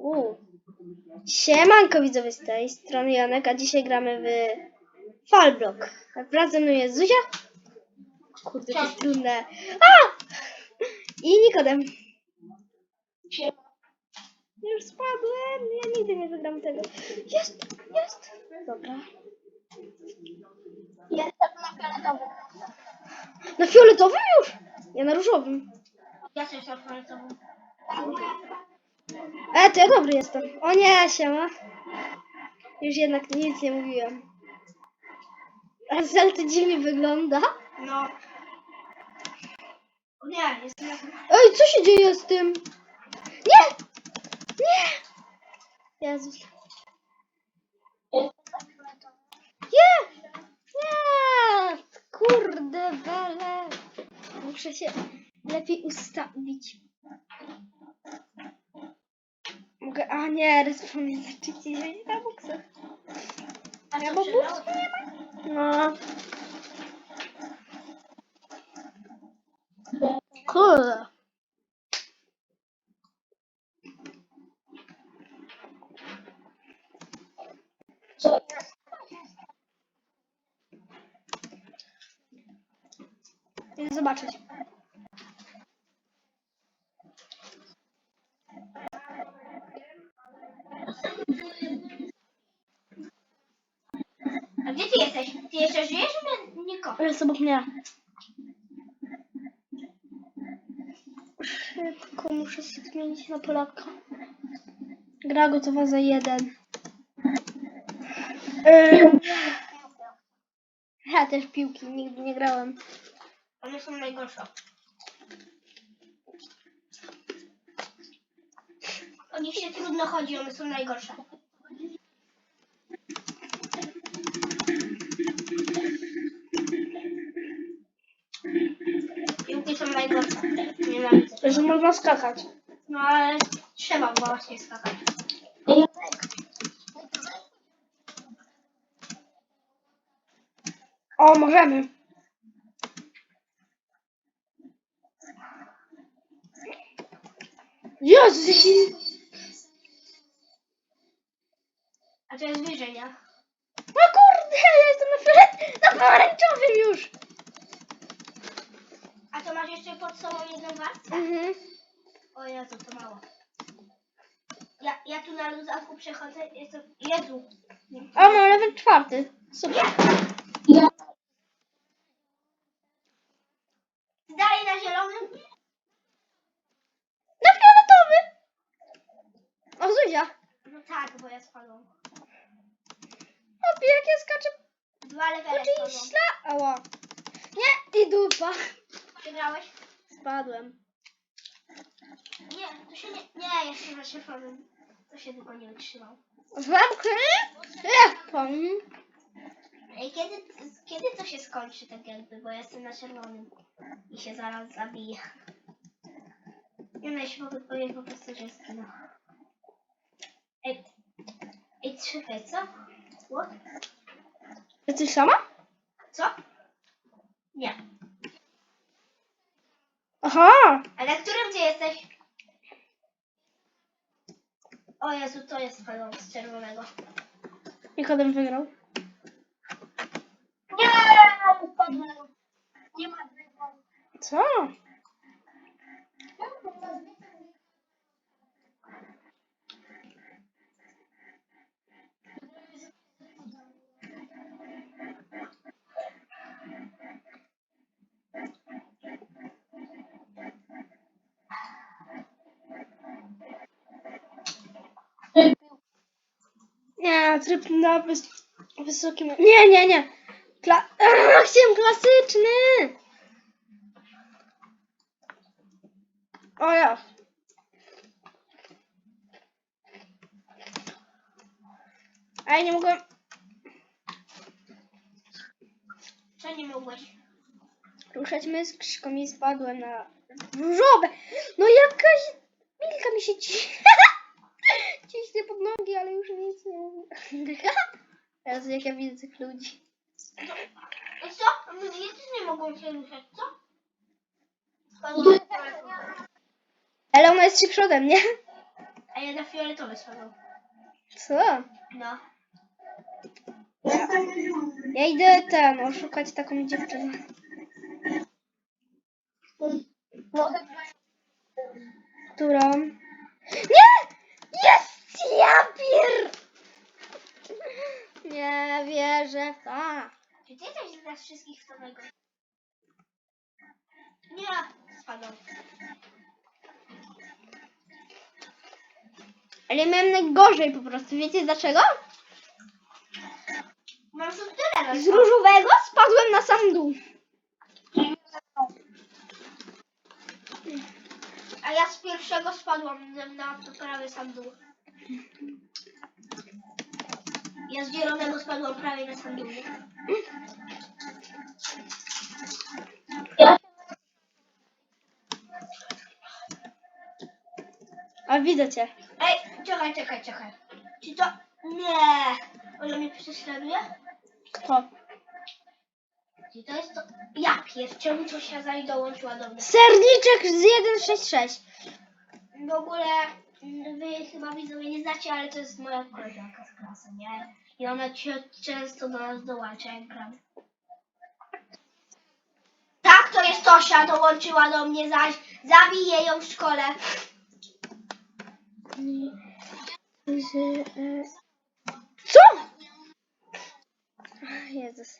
U. Siemanko widzowie z tej strony Janek, a dzisiaj gramy w Fallblock. Wraz ze mną jest Zuzia. Kurde, to jest trudne. A! I Nikodem. Już spadłem, ja nigdy nie wygram tego. Jest, jest. Dobra. Jestem na fioletowym. Na fioletowym już? Ja na różowym. Ja też na fioletowym. E, to ja dobry jestem. O nie, siema. Już jednak nic nie mówiłem. A Zel to dziwnie wygląda. No. O nie, jestem na Ej, co się dzieje z tym? Nie! Nie! Jezus. Nie! Nie! Kurde, bele. Muszę się lepiej ustawić. Mogę... A nie, respawn jest rzeczywiście na boksach. A Ja bo buksów nie ma. No. Kurde. Zobaczyć. A gdzie ty jesteś? Ty jeszcze żyjesz? Jest obok mnie. Szybko muszę się zmienić na Polaka. Gra gotowa za jeden. Ja też piłki nigdy nie grałem. One są najgorsze. O nich się trudno chodzi, one są najgorsze. Najgorsze. Nienawidzę. Że można skakać. No ale trzeba właśnie skakać. O, możemy. Jezus, jaki... A to jest wyżej, nie? O kurde, ja jestem na, fiolet- na pomarańczowym już. A to masz jeszcze pod sobą jedną warstwę? Mhm. O Jezu, to mało. Ja, ja tu na luzaku przechodzę, jestem... Jezu! A, mam level czwarty. Super. Dalej na zielonym? Na fioletowy. O, Zuzia. No tak, bo ja spadłam. Opie, jak ja skaczę Dwa levele po czyjś spadłam. śla... Ała. Nie, i dupa. Przegrałeś? Spadłem. Nie, to się nie... Nie, jeszcze na szefowym. To się tylko nie utrzymał. Zamknij. Pan? Ej, kiedy, kiedy to się skończy tak jakby, bo ja jestem na czerwonym i się zaraz zabiję. Nie no, ja się mogę powiedzieć po prostu, że zginę. Ej, ej, czekaj, co? What? Jesteś sama? Co? Nie. Aha. A na którym gdzie jesteś? O Jezu, to jest falon z czerwonego. Nikodem wygrał. Nie, upadłem. Nie ma Co? Nie, tryb na wys wysokim. Nie, nie, nie. Kla Ach, chciałem klasyczny. O ja. A ja nie mogłem. Co nie mogłeś? ruszać myszką i spadłem na różowe. No jakaś milka mi się ci... ciśnie pod nogi, ale już nic nie... Teraz jak ja widzę tych ludzi. I co? No, Ja też nie mogłem się ruszać, co? Ale ona jest szybsza ode mnie. A ja na fioletowy spadł. Co? No. Ja idę ten, oszukać taką dziewczynę. Którą? Nie! Jest! Ja pier... Nie wierzę w to. Czy ty jesteś z nas wszystkich w samego? Nie, spadł. Ale miałem najgorzej po prostu. Wiecie dlaczego? Mam tyle Z różowego spadłem na sam dół. A ja z pierwszego spadłam na, na to prawie sam dół. Ja z zielonego spadłam prawie na sam dół. Widzę cię. Ej, czekaj, czekaj, czekaj. Czy to... Nie! Ona mnie prześladuje? Kto? Czy to jest to... Ja pier, czemu to się za dołączyła do mnie? Serniczek z 166. W ogóle mm, wy chyba widzowie nie znacie, ale to jest moja koleżanka z klasy, nie? I ona cię często do nas dołącza, jak gram. Tak, to jest Tosia, dołączyła do mnie zaś. Zabiję ją w szkole. Z, e, Co? Jezus.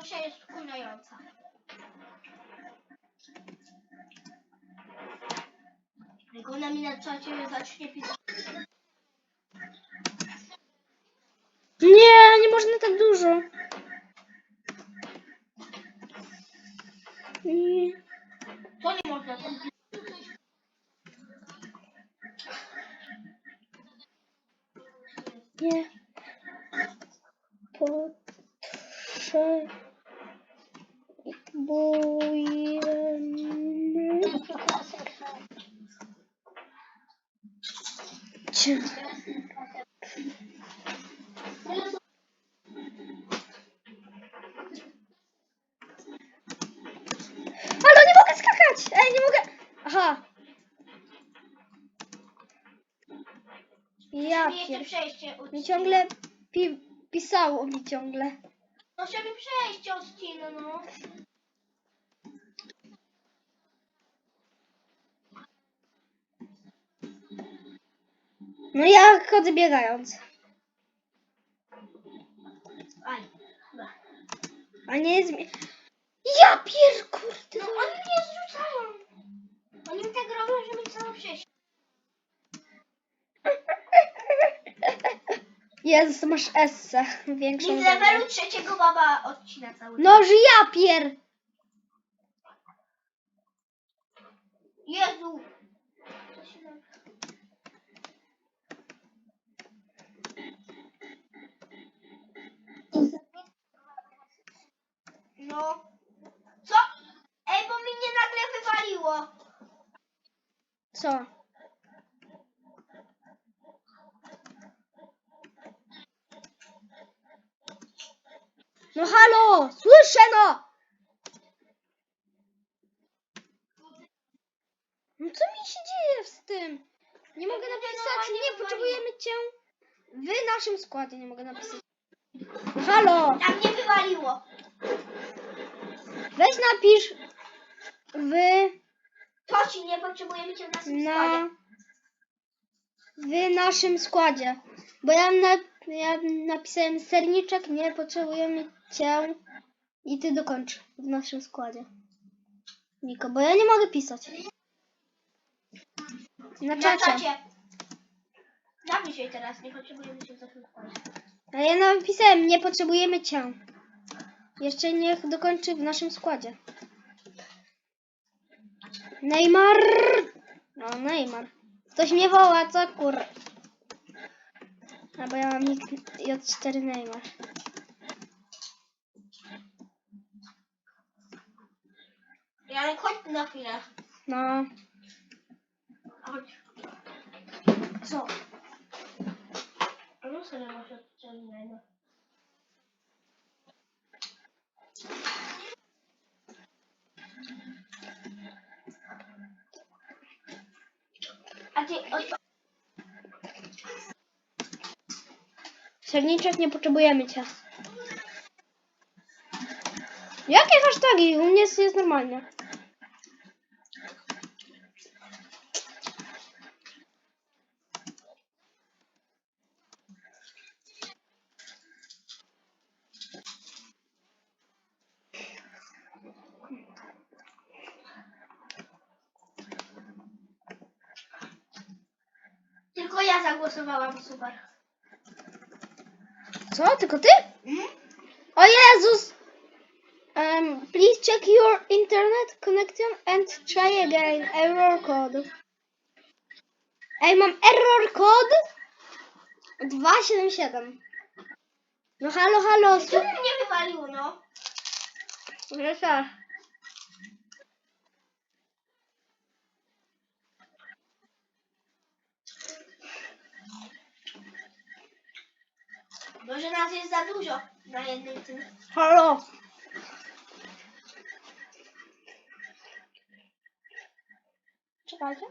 Tosia jest wkurzająca. Jak ona mi na czacie zacznie pisać. Nie, nie można tak dużo. Nie. To nie można. To... Nie. Potrzebujemy cię. Halo, nie mogę skakać! Ej, nie mogę! Aha. Ja mi jeszcze pier... przejście Mi ciągle pi... pisało mi ciągle. Tosia mi przejście odcina, no. No ja chodzę biegając. Aj, chyba. A nie jest mi... Ja pier... kurde. No oni mnie zrzucają. Oni mi tak robią, że mi całe przejście. Jezus, masz esse. Większą. Mi z mnie. levelu trzeciego baba odcina cały No, że ja pier... Jezu! Co się nam- No. Co? Ej, bo mi nie nagle wywaliło. Co? No halo! Słyszę no! No co mi się dzieje z tym? Nie mogę napisać, nie potrzebujemy cię w naszym składzie, nie mogę napisać. No halo! Tam mnie wywaliło. Weź napisz w To ci nie potrzebujemy cię w naszym na składzie. w naszym składzie. Bo ja, na, ja napisałem serniczek, nie potrzebujemy cię i ty dokończ w naszym składzie. Niko, bo ja nie mogę pisać. Na Na czacie. czacie. Napisz jej teraz, nie potrzebujemy cię w naszym składzie. A ja napisałem, nie potrzebujemy cię. Jeszcze niech dokończy w naszym składzie. Neymar! No, Neymar. Ktoś mnie woła, co kur... A bo ja mam nick J4 Neymar. Janek, chodź na chwilę. No. Chodź. Co? No sobie masz odciągnego. A ty Serniczek nie potrzebujemy cię. Jakie hasztagi? U mnie jest, normalnie. Tylko ja zagłosowałam, super. Co? Tylko ty? Mhm. O Jezus! Um, please check your internet connection and try again. Error code. Ej, mam error code 277. No halo, halo, Co słuchaj. mnie wywaliło, no? Może nas jest za dużo na jednym tym. Halo. Czekajcie.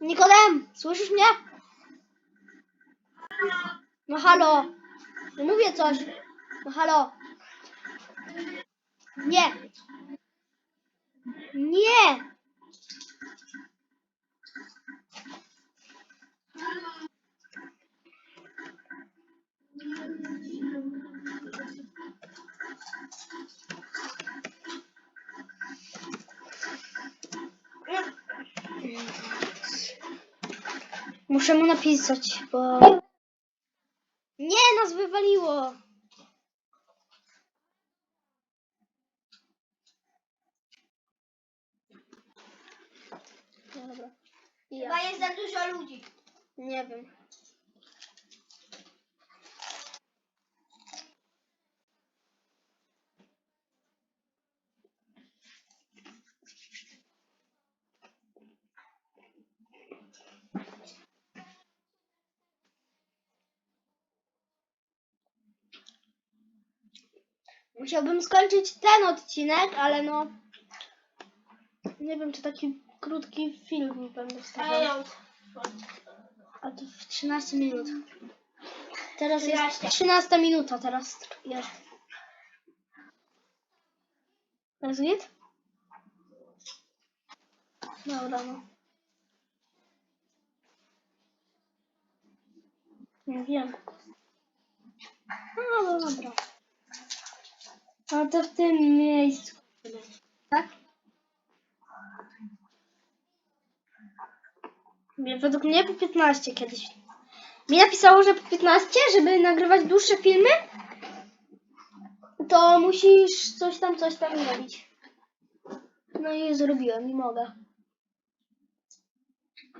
Nikodem, słyszysz mnie? No halo. No mówię coś. No halo. Nie. Nie. Muszę mu napisać, bo... Nie, nas wywaliło. Dobra. I Chyba Ja. jest za dużo ludzi. Nie wiem. Musiałbym skończyć ten odcinek, ale no. Nie wiem, czy taki krótki film będę wstawiał. A to w 13 minut. Teraz 13. jest 13 minuta, teraz jest. Jest git? Dobra, no. Nie wiem. No, no dobra. A to w tym miejscu. Tak? Nie, Według mnie po 15 kiedyś. Mi napisało, że po 15, żeby nagrywać dłuższe filmy, to musisz coś tam, coś tam robić. No i zrobiłem i mogę.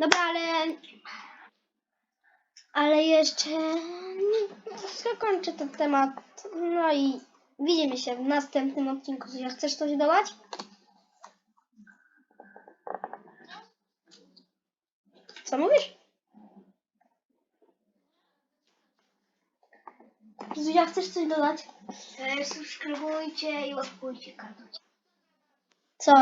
Dobra, ale... Ale jeszcze... Zakończę ten temat. No i widzimy się w następnym odcinku. Zuzia, chcesz coś dodać? Co mówisz? Zuzia, chcesz coś dodać? e, subskrybujcie i łapkujcie kanał. Co?